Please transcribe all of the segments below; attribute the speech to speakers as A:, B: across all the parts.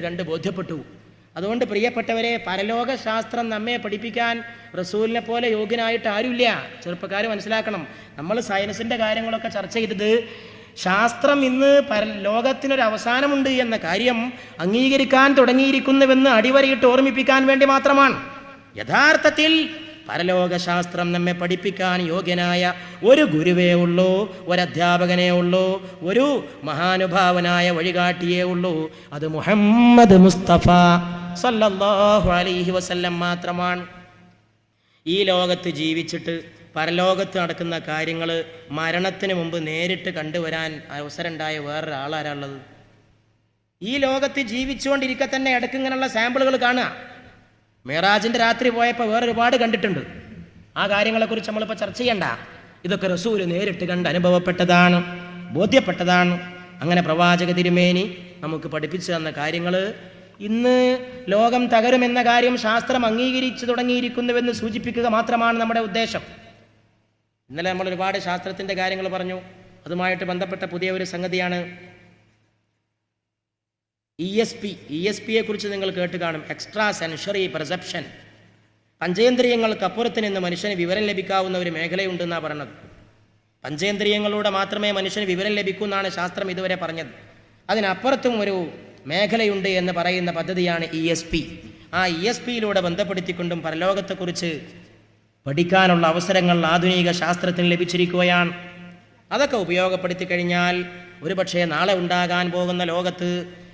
A: രണ്ട് ബോധ്യപ്പെട്ടു. അതുകൊണ്ട് പ്രിയപ്പെട്ടവരെ പരലോക ശാസ്ത്രം നമ്മെ പഠിപ്പിക്കാൻ റസൂലിനെ പോലെ യോഗ്യനായിട്ട് ആരുമില്ല. ചെറുപ്പക്കാർ മനസ്സിലാക്കണം. നമ്മൾ സയൻസിന്റെ കാര്യങ്ങളൊക്കെ ചർച്ച ചെയ്തത് ശാസ്ത്രം ഇന്ന് പര ലോകത്തിനൊരു അവസാനമുണ്ട് എന്ന കാര്യം അംഗീകരിക്കാൻ തുടങ്ങിയിരിക്കുന്നുവെന്ന് അടിവരയിട്ട് ഓർമ്മിപ്പിക്കാൻ വേണ്ടി മാത്രമാണ്. യഥാർത്ഥത്തിൽ പരലോകശാസ്ത്രം നമ്മെ പഠിപ്പിക്കാൻ യോഗ്യനായ ഒരു ഗുരുവേ ഉള്ളൂ ഒരധ്യാപകനേ ഉള്ളൂ ഒരു മഹാനുഭാവനായ വഴികാട്ടിയേ ഉള്ളൂ. അത് മുഹമ്മദ് മുസ്തഫ സല്ലല്ലാഹു അലൈഹി വസല്ലം മാത്രമാണ്. ഈ ലോകത്ത് ജീവിച്ചിട്ട് പരലോകത്ത് നടക്കുന്ന കാര്യങ്ങൾ മരണത്തിന് മുമ്പ് നേരിട്ട് കണ്ടുവരാൻ അവസരമുണ്ടായ വേറൊരാളാരുള്ളത് ഈ ലോകത്ത് ജീവിച്ചുകൊണ്ടിരിക്കെ തന്നെ ഇടയ്ക്ക് ഇങ്ങനെയുള്ള സാമ്പിളുകൾ കാണുക. മേറാജിന്റെ രാത്രി പോയപ്പോൾ വേറെ ഒരുപാട് കണ്ടിട്ടുണ്ട്. ആ കാര്യങ്ങളെക്കുറിച്ച് നമ്മളിപ്പോൾ ചർച്ച ചെയ്യണ്ട. ഇതൊക്കെ റസൂൽ നേരിട്ട് കണ്ട് അനുഭവപ്പെട്ടതാണ് ബോധ്യപ്പെട്ടതാണ്. അങ്ങനെ പ്രവാചക തിരുമേനി നമുക്ക് പഠിപ്പിച്ചു തന്ന കാര്യങ്ങൾ ഇന്ന് ലോകം തകരുമെന്ന കാര്യം ശാസ്ത്രം അംഗീകരിച്ചു തുടങ്ങിയിരിക്കുന്നുവെന്ന് സൂചിപ്പിക്കുക മാത്രമാണ് നമ്മുടെ ഉദ്ദേശം. ഇന്നലെ നമ്മൾ ഒരുപാട് ശാസ്ത്രത്തിന്റെ കാര്യങ്ങൾ പറഞ്ഞു. അതുമായിട്ട് ബന്ധപ്പെട്ട പുതിയ ഒരു സംഗതിയാണ് E S P E S പിയെ കുറിച്ച് നിങ്ങൾ കേട്ട് കാണും. എക്സ്ട്രാ സെൻഷറി പെർസെപ്ഷൻ പഞ്ചേന്ദ്രിയങ്ങൾക്കപ്പുറത്ത് നിന്ന് മനുഷ്യന് വിവരം ലഭിക്കാവുന്ന ഒരു മേഖലയുണ്ടെന്നാണ് പറഞ്ഞത്. പഞ്ചേന്ദ്രിയങ്ങളിലൂടെ മാത്രമേ മനുഷ്യന് വിവരം ലഭിക്കൂ എന്നാണ് ശാസ്ത്രം ഇതുവരെ പറഞ്ഞത്. അതിനപ്പുറത്തും ഒരു മേഖലയുണ്ട് എന്ന് പറയുന്ന പദ്ധതിയാണ് ഇ എസ് പി ആ ഇ എസ് പിയിലൂടെ ബന്ധപ്പെടുത്തിക്കൊണ്ടും പരലോകത്തെക്കുറിച്ച് പഠിക്കാനുള്ള അവസരങ്ങൾ ആധുനിക ശാസ്ത്രത്തിന് ലഭിച്ചിരിക്കുകയാണ്. അതൊക്കെ ഉപയോഗപ്പെടുത്തി കഴിഞ്ഞാൽ ഒരുപക്ഷെ നാളെ ഉണ്ടാകാൻ പോകുന്ന ലോകത്ത്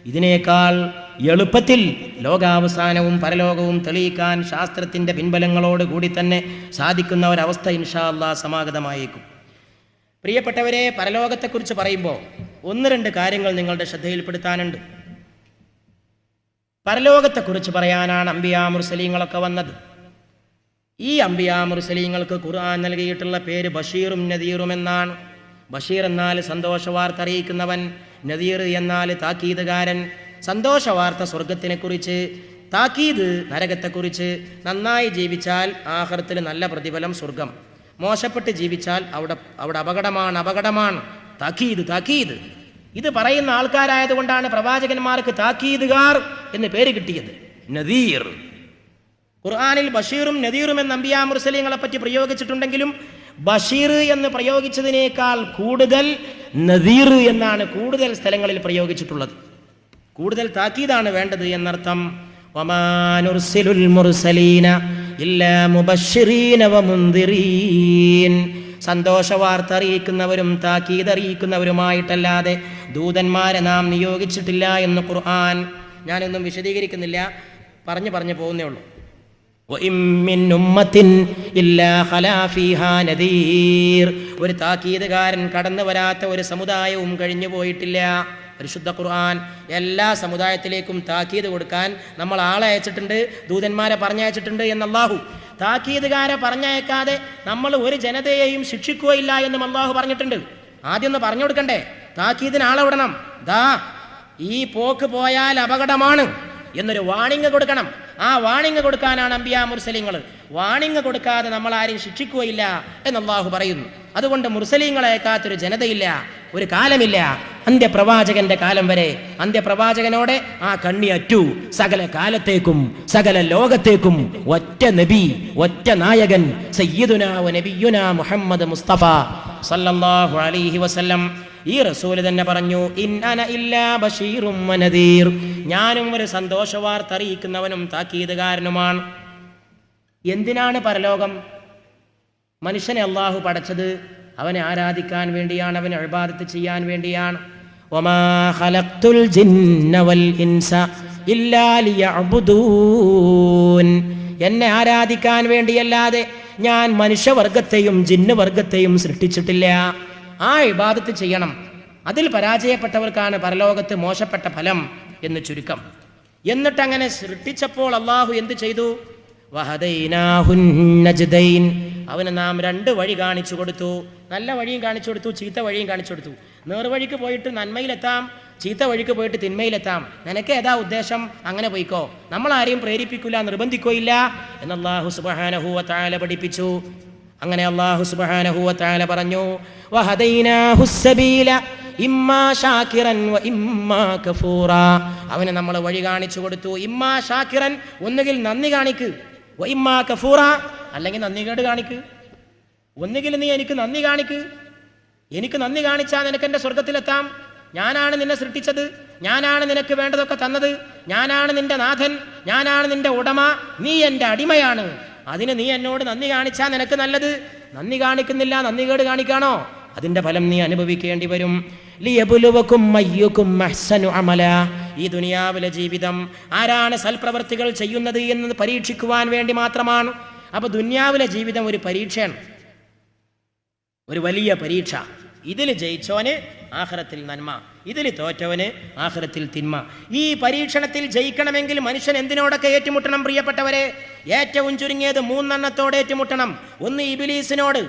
A: ഇതിനേക്കാൾ എളുപ്പത്തിൽ ലോകാവസാനവും പരലോകവും തെളിയിക്കാൻ ശാസ്ത്രത്തിന്റെ പിൻബലങ്ങളോട് കൂടി തന്നെ സാധിക്കുന്ന ഒരവസ്ഥ ഇൻഷാ അള്ളാ സമാഗതമായേക്കും. പ്രിയപ്പെട്ടവരെ പരലോകത്തെക്കുറിച്ച് പറയുമ്പോൾ ഒന്ന് രണ്ട് കാര്യങ്ങൾ നിങ്ങളുടെ ശ്രദ്ധയിൽപ്പെടുത്താനുണ്ട്. പരലോകത്തെക്കുറിച്ച് പറയാനാണ് അംബിയാ മുർസലീങ്ങളൊക്കെ വന്നത്. ഈ അംബിയാ മുർസലീങ്ങൾക്ക് ഖുർആൻ നൽകിയിട്ടുള്ള പേര് ബഷീറും നദീറും എന്നാണ് ബഷീർ എന്നാൽ സന്തോഷ വാർത്ത അറിയിക്കുന്നവൻ. നദീർ എന്നാൽ താക്കീതുകാരൻ. സന്തോഷ വാർത്ത സ്വർഗത്തിനെ കുറിച്ച് താക്കീത് നരകത്തെക്കുറിച്ച് നന്നായി ജീവിച്ചാൽ ആഹൃത്തിൽ നല്ല പ്രതിഫലം സ്വർഗം മോശപ്പെട്ട് ജീവിച്ചാൽ അവിടെ അവിടെ അപകടമാണ് അപകടമാണ്. താക്കീത് താക്കീത്. ഇത് പറയുന്ന ആൾക്കാരായതുകൊണ്ടാണ് പ്രവാചകന്മാർക്ക് താക്കീതുകാർ എന്ന് പേര് കിട്ടിയത്. നദീർ. ഖുർആാനിൽ ബഷീറും നദീറും എന്ന് അമ്പിയാ മുർസലിങ്ങളെ പറ്റി പ്രയോഗിച്ചിട്ടുണ്ടെങ്കിലും ബഷീർ എന്ന് പ്രയോഗിച്ചതിനേക്കാൾ കൂടുതൽ നദീർ എന്നാണ് കൂടുതൽ സ്ഥലങ്ങളിൽ പ്രയോഗിച്ചിട്ടുള്ളത്. കൂടുതൽ താക്കീതാണ് വേണ്ടത് എന്നർത്ഥം. സന്തോഷ വാർത്ത അറിയിക്കുന്നവരും താക്കീത് അറിയിക്കുന്നവരുമായിട്ടല്ലാതെ ദൂതന്മാരെ നാം നിയോഗിച്ചിട്ടില്ല എന്ന് ഖുർആൻ ഞാനൊന്നും വിശദീകരിക്കുന്നില്ല. പറഞ്ഞു പറഞ്ഞു പോകുന്നേ ഉള്ളൂ. ഒരു താക്കീതുകാരൻ കടന്നു വരാത്ത ഒരു സമുദായവും കഴിഞ്ഞു പോയിട്ടില്ല. പരിശുദ്ധ ഖുർആൻ എല്ലാ സമുദായത്തിലേക്കും താക്കീത് കൊടുക്കാൻ നമ്മൾ ആളെ അയച്ചിട്ടുണ്ട് ദൂതന്മാരെ പറഞ്ഞയച്ചിട്ടുണ്ട് എന്ന് താക്കീതുകാരെ പറഞ്ഞയക്കാതെ നമ്മൾ ഒരു ജനതയെയും ശിക്ഷിക്കുകയില്ല എന്നും അള്ളാഹു പറഞ്ഞിട്ടുണ്ട്. ആദ്യം ഒന്ന് പറഞ്ഞു കൊടുക്കണ്ടേ? താക്കീതിന് ആളെ വിടണം. ദാ ഈ പോക്ക് പോയാൽ അപകടമാണ് എന്നൊരു വാണിംഗ് കൊടുക്കണം. ആ വാണിംഗ് കൊടുക്കാനാണ് അമ്പിയാ മുർസലിങ്ങൾ. വാണിംഗ് കൊടുക്കാതെ നമ്മൾ ആരെയും ശിക്ഷിക്കുകയില്ല എന്ന് അള്ളാഹു പറയുന്നു. അതുകൊണ്ട് മുർസലിങ്ങളേക്കാത്തൊരു ജനതയില്ല ഒരു കാലമില്ല. അന്ത്യപ്രവാചകന്റെ കാലം വരെ അന്ത്യപ്രവാചകനോടെ ആ കണ്ണി അറ്റു. സകല കാലത്തേക്കും സകല ലോകത്തേക്കും ഒറ്റ നബി ഒറ്റ നായകൻ സയ്യിദുനാ നബിയുന മുഹമ്മദ് മുസ്തഫ. സല്ലല്ലാഹു അലൈഹി വസല്ലം. ഈ റസൂൽ തന്നെ പറഞ്ഞു ഇല്ലാ വനദീർ. ഞാനും ഒരു സന്തോഷവാർത്ത അറിയിക്കുന്നവനും താക്കീതുകാരനുമാണ്. എന്തിനാണ് പരലോകം? മനുഷ്യനെ അള്ളാഹു പടച്ചത് അവനെ ആരാധിക്കാൻ വേണ്ടിയാണ് അവനെ അഴിബാദത്ത് ചെയ്യാൻ വേണ്ടിയാണ്. എന്നെ ആരാധിക്കാൻ വേണ്ടിയല്ലാതെ ഞാൻ മനുഷ്യവർഗത്തെയും ജിന്നുവർഗത്തെയും സൃഷ്ടിച്ചിട്ടില്ല. ആ ഇബാദത്ത് ചെയ്യണം. അതിൽ പരാജയപ്പെട്ടവർക്കാണ് പരലോകത്ത് മോശപ്പെട്ട ഫലം എന്ന് ചുരുക്കം. എന്നിട്ട് അങ്ങനെ സൃഷ്ടിച്ചപ്പോൾ അള്ളാഹു എന്ത് ചെയ്തു. അവന് നാം രണ്ട് വഴി കാണിച്ചു കൊടുത്തു. നല്ല വഴിയും കാണിച്ചു കൊടുത്തു ചീത്ത വഴിയും കാണിച്ചു കൊടുത്തു. നേർവഴിക്ക് പോയിട്ട് നന്മയിലെത്താം ചീത്ത വഴിക്ക് പോയിട്ട് തിന്മയിലെത്താം. നിനക്ക് ഏതാ ഉദ്ദേശം? അങ്ങനെ പോയിക്കോ. നമ്മൾ ആരെയും പ്രേരിപ്പിക്കില്ല നിർബന്ധിക്കുകയില്ല എന്ന് അള്ളാഹു സുബാനഹുവ താല പഠിപ്പിച്ചു. അങ്ങനെ അള്ളാഹു സുബാനഹുവ താല പറഞ്ഞു ഇമ്മാ ഇമ്മാ കഫൂറ. അവന് നമ്മൾ വഴി കാണിച്ചു കൊടുത്തു ഇമ്മാ ഷാക്കിറൻ ഒന്നുകിൽ നന്ദി കാണിക്ക്. ഇമ്മാ കഫൂറ അല്ലെങ്കിൽ നന്ദികേട് കാണിക്ക്. ഒന്നുകിൽ നീ എനിക്ക് നന്ദി കാണിക്ക്. എനിക്ക് നന്ദി കാണിച്ചാൽ നിനക്ക് എന്റെ സ്വർഗത്തിലെത്താം ഞാനാണ് നിന്നെ സൃഷ്ടിച്ചത്. ഞാനാണ് നിനക്ക് വേണ്ടതൊക്കെ തന്നത്. ഞാനാണ് നിന്റെ നാഥൻ. ഞാനാണ് നിന്റെ ഉടമ. നീ എന്റെ അടിമയാണ്. അതിന് നീ എന്നോട് നന്ദി കാണിച്ചാൽ നിനക്ക് നല്ലത്. നന്ദി കാണിക്കുന്നില്ല നന്ദി കേട് കാണിക്കാണോ? അതിന്റെ ഫലം നീ അനുഭവിക്കേണ്ടി വരും. ഈ ദുനിയാവിലെ ജീവിതം ആരാണ് സൽപ്രവർത്തികൾ ചെയ്യുന്നത് എന്ന് പരീക്ഷിക്കുവാൻ വേണ്ടി മാത്രമാണ്. അപ്പൊ ദുനിയാവിലെ ജീവിതം ഒരു പരീക്ഷയാണ്. ഒരു വലിയ പരീക്ഷ. ഇതിൽ ജയിച്ചോന് ആഹ്റത്തിൽ നന്മ. ഇതിൽ തോറ്റവന് ആഹ്റത്തിൽ തിന്മ. ഈ പരീക്ഷണത്തിൽ ജയിക്കണമെങ്കിൽ മനുഷ്യൻ എന്തിനോടൊക്കെ ഏറ്റുമുട്ടണം പ്രിയപ്പെട്ടവരെ? ഏറ്റവും ചുരുങ്ങിയത് മൂന്നെണ്ണത്തോട് ഏറ്റുമുട്ടണം. ഒന്ന് ഇബിലീസിനോട്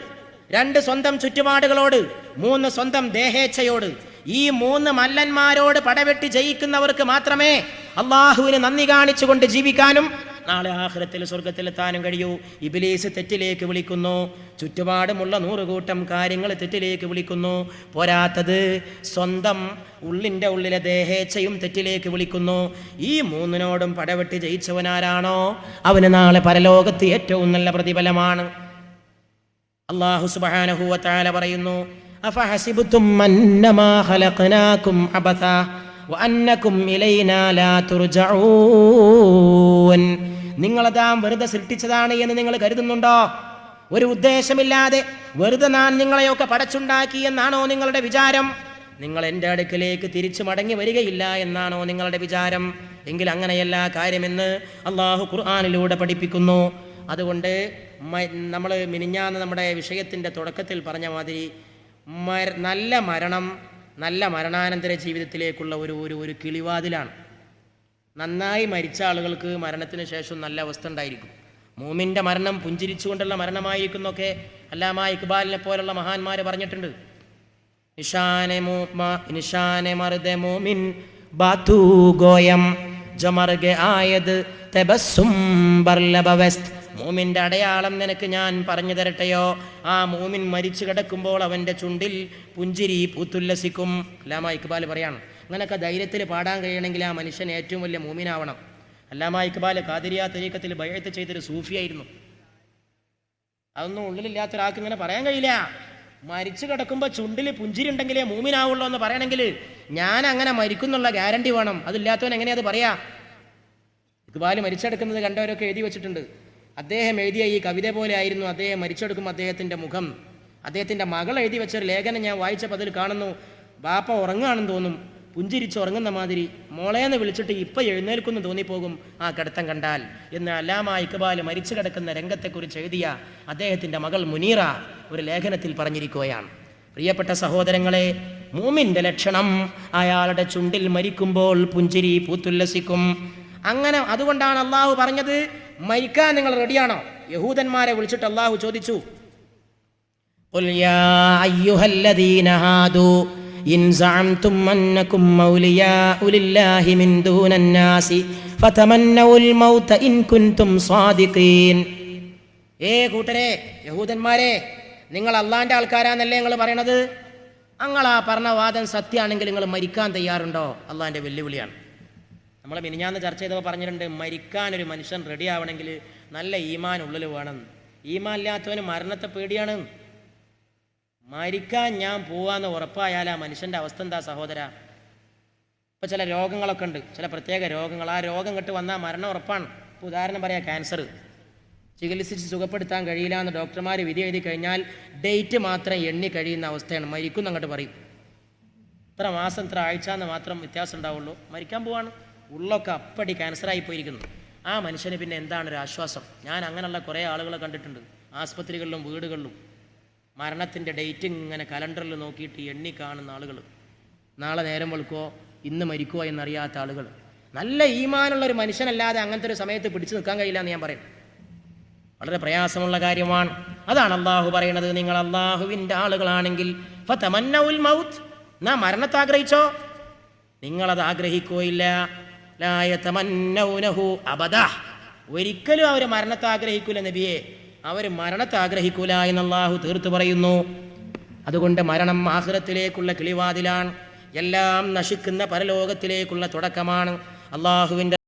A: രണ്ട് സ്വന്തം ചുറ്റുപാടുകളോട് മൂന്ന് സ്വന്തം ദേഹേച്ഛയോട്. ഈ മൂന്ന് മല്ലന്മാരോട് പടവെട്ടി ജയിക്കുന്നവർക്ക് മാത്രമേ അള്ളാഹുവിന് നന്ദി കാണിച്ചുകൊണ്ട് ജീവിക്കാനും നാളെ ആഹ്ലത്തിൽ സ്വർഗത്തിലെത്താനും കഴിയൂ. ഇബിലീസ് തെറ്റിലേക്ക് വിളിക്കുന്നു. ചുറ്റുപാടുമുള്ള നൂറുകൂട്ടം കാര്യങ്ങൾ തെറ്റിലേക്ക് വിളിക്കുന്നു. പോരാത്തത് സ്വന്തം ഉള്ളിന്റെ ഉള്ളിലെ ദേഹേച്ഛയും തെറ്റിലേക്ക് വിളിക്കുന്നു. ഈ മൂന്നിനോടും പടവെട്ടി ജയിച്ചവനാരാണോ? അവന് നാളെ പരലോകത്ത് ഏറ്റവും നല്ല പ്രതിഫലമാണ്. അള്ളാഹു സുബ്ഹാനഹു വതആല പറയുന്നു തുർജഊൻ. നിങ്ങളതാ വെറുതെ സൃഷ്ടിച്ചതാണ് എന്ന് നിങ്ങൾ കരുതുന്നുണ്ടോ? ഒരു ഉദ്ദേശമില്ലാതെ വെറുതെ ഞാൻ നിങ്ങളെയൊക്കെ പടച്ചുണ്ടാക്കി എന്നാണോ നിങ്ങളുടെ വിചാരം? നിങ്ങൾ എന്റെ അടുക്കിലേക്ക് തിരിച്ചു മടങ്ങി വരികയില്ല എന്നാണോ നിങ്ങളുടെ വിചാരം? എങ്കിൽ അങ്ങനെയല്ല കാര്യമെന്ന് അള്ളാഹു ഖുർആാനിലൂടെ പഠിപ്പിക്കുന്നു. അതുകൊണ്ട് നമ്മൾ മിനിഞ്ഞാന്ന് നമ്മുടെ വിഷയത്തിന്റെ തുടക്കത്തിൽ പറഞ്ഞ മാതിരി നല്ല മരണം നല്ല മരണാനന്തര ജീവിതത്തിലേക്കുള്ള ഒരു ഒരു ഒരു കിളിവാതിലാണ്. നന്നായി മരിച്ച ആളുകൾക്ക് മരണത്തിന് ശേഷം നല്ല അവസ്ഥ ഉണ്ടായിരിക്കും. മൂമിന്റെ മരണം പുഞ്ചിരിച്ചുകൊണ്ടുള്ള മരണമായിരിക്കുന്നൊക്കെ അല്ലാമ ഇക്ബാലിനെ പോലുള്ള മഹാന്മാർ പറഞ്ഞിട്ടുണ്ട്. നിഷാനെ നിഷാനെ മറുതെ മോമിൻ ബാത്തു ഗോയം ജമർഗെ ആയത് തെബസ്സും മൂമിന്റെ അടയാളം നിനക്ക് ഞാൻ പറഞ്ഞു തരട്ടെയോ? ആ മൂമിൻ മരിച്ചു കിടക്കുമ്പോൾ അവന്റെ ചുണ്ടിൽ പുഞ്ചിരി പൂത്തുല്ലസിക്കും. അല്ലാമ ഇക്ബാൽ പറയാണ് അങ്ങനൊക്കെ ധൈര്യത്തിൽ പാടാൻ കഴിയണമെങ്കിൽ ആ മനുഷ്യൻ ഏറ്റവും വലിയ മൂമിനാവണം. അല്ലാമ ഇക്ബാൽ കാതിരിയ തരീക്കത്തിൽ ബയത്ത് ചെയ്തൊരു സൂഫിയായിരുന്നു. അതൊന്നും ഉള്ളിലില്ലാത്ത ഒരാൾക്ക് ഇങ്ങനെ പറയാൻ കഴിയില്ല. മരിച്ചു കിടക്കുമ്പോൾ ചുണ്ടിൽ പുഞ്ചിരി ഉണ്ടെങ്കിലേ മൂമിനാവുള്ളൂ എന്ന് പറയണമെങ്കിൽ ഞാൻ അങ്ങനെ മരിക്കുന്നുള്ള ഗ്യാരണ്ടി വേണം. അതില്ലാത്തവൻ എങ്ങനെയാ അത് പറയാ? ഇക്ബാൽ മരിച്ചെടുക്കുന്നത് കണ്ടവരൊക്കെ എഴുതി വെച്ചിട്ടുണ്ട്. അദ്ദേഹം എഴുതിയ ഈ കവിത പോലെ ആയിരുന്നു അദ്ദേഹം മരിച്ചെടുക്കും അദ്ദേഹത്തിന്റെ മുഖം. അദ്ദേഹത്തിന്റെ മകൾ എഴുതി വെച്ചൊരു ലേഖനം ഞാൻ വായിച്ചപ്പോൾ അതിൽ കാണുന്നു. ബാപ്പ ഉറങ്ങുകയാണെന്ന് തോന്നും. പുഞ്ചിരിച്ച് ഉറങ്ങുന്ന മാതിരി മോളേന്ന് വിളിച്ചിട്ട് ഇപ്പം എഴുന്നേൽക്കുന്നു തോന്നിപ്പോകും ആ കിടത്തം കണ്ടാൽ. എന്ന് അല്ലാമ ഇക്ബാൽ മരിച്ചു കിടക്കുന്ന രംഗത്തെക്കുറിച്ച് എഴുതിയ അദ്ദേഹത്തിന്റെ മകൾ മുനീറ ഒരു ലേഖനത്തിൽ പറഞ്ഞിരിക്കുകയാണ്. പ്രിയപ്പെട്ട സഹോദരങ്ങളെ മൂമിന്റെ ലക്ഷണം അയാളുടെ ചുണ്ടിൽ മരിക്കുമ്പോൾ പുഞ്ചിരി പൂത്തുല്ലസിക്കും. അങ്ങനെ അതുകൊണ്ടാണ് അള്ളാഹു പറഞ്ഞത് മരിക്കാൻ നിങ്ങൾ റെഡിയാണോ? യഹൂദന്മാരെ വിളിച്ചിട്ട് അള്ളാഹു ചോദിച്ചു. قل يا أيها الذين هادوا إن زعمتم أنكم أولياء لله من دون الناس فتمنوا الموت إن كنتم صادقين ഏ കൂട്ടരെ യഹൂദന്മാരെ നിങ്ങൾ അള്ളാന്റെ ആൾക്കാരാന്നല്ലേ നിങ്ങൾ പറയണത് നിങ്ങൾ ആ പറഞ്ഞ വാദം സത്യമാണെങ്കിൽ നിങ്ങൾ മരിക്കാൻ തയ്യാറുണ്ടോ അള്ളാന്റെ വെല്ലുവിളിയാണ് നമ്മൾ മിനിഞ്ഞാന്ന് ചർച്ച ചെയ്തപ്പോൾ പറഞ്ഞിട്ടുണ്ട് മരിക്കാൻ ഒരു മനുഷ്യൻ റെഡി ആവണമെങ്കിൽ നല്ല ഈമാൻ ഉള്ളിൽ വേണം ഈമാൻ ഇല്ലാത്തവന് മരണത്തെ പേടിയാണ് മരിക്കാൻ ഞാൻ പോവാന്ന് ഉറപ്പായാൽ ആ മനുഷ്യന്റെ അവസ്ഥ എന്താ സഹോദര? ഇപ്പൊ ചില രോഗങ്ങളൊക്കെ ഉണ്ട്. ചില പ്രത്യേക രോഗങ്ങൾ. ആ രോഗം കെട്ട് വന്നാൽ മരണം ഉറപ്പാണ്. ഇപ്പോൾ ഉദാഹരണം പറയാം ക്യാൻസർ ചികിത്സിച്ച് സുഖപ്പെടുത്താൻ കഴിയില്ല എന്ന് ഡോക്ടർമാർ വിധി എഴുതി കഴിഞ്ഞാൽ ഡേറ്റ് മാത്രം എണ്ണി കഴിയുന്ന അവസ്ഥയാണ്. മരിക്കും അങ്ങോട്ട് പറയും. ഇത്ര മാസം ഇത്ര ആഴ്ച എന്ന് മാത്രം വ്യത്യാസം ഉണ്ടാവുള്ളൂ. മരിക്കാൻ പോവാണ്. ഉള്ളൊക്കെ അപ്പടി ക്യാൻസറായി പോയിരിക്കുന്നു. ആ മനുഷ്യന് പിന്നെ എന്താണ് ഒരു ആശ്വാസം? ഞാൻ അങ്ങനെയുള്ള കുറേ ആളുകളെ കണ്ടിട്ടുണ്ട്. ആസ്പത്രികളിലും വീടുകളിലും. മരണത്തിന്റെ ഡേറ്റ് ഇങ്ങനെ കലണ്ടറിൽ നോക്കിയിട്ട് എണ്ണി കാണുന്ന ആളുകൾ നാളെ നേരം വെളുക്കോ ഇന്ന് മരിക്കുമോ എന്നറിയാത്ത ആളുകൾ നല്ല ഈമാനുള്ള ഒരു മനുഷ്യനല്ലാതെ അങ്ങനത്തെ ഒരു സമയത്ത് പിടിച്ചു നിൽക്കാൻ കഴിയില്ല എന്ന് ഞാൻ പറയും. വളരെ പ്രയാസമുള്ള കാര്യമാണ്. അതാണ് അള്ളാഹു പറയുന്നത്. നിങ്ങൾ അള്ളാഹുവിന്റെ ആളുകളാണെങ്കിൽ മൗത്ത്. നാ മരണത്തെ ആഗ്രഹിച്ചോ? നിങ്ങളത് ആഗ്രഹിക്കുകയില്ല. ലായതമന്നൗനഹു അബദ. ഒരിക്കലും അവർ മരണത്തെ ആഗ്രഹിക്കൂല നബിയെ. അവർ മരണത്തെ ആഗ്രഹിക്കൂല എന്ന് അള്ളാഹു തീർത്തു പറയുന്നു. അതുകൊണ്ട് മരണം ആഹ്റത്തിലേക്കുള്ള കിളിവാതിലാണ്. എല്ലാം നശിക്കുന്ന പരലോകത്തിലേക്കുള്ള തുടക്കമാണ്. അള്ളാഹുവിന്റെ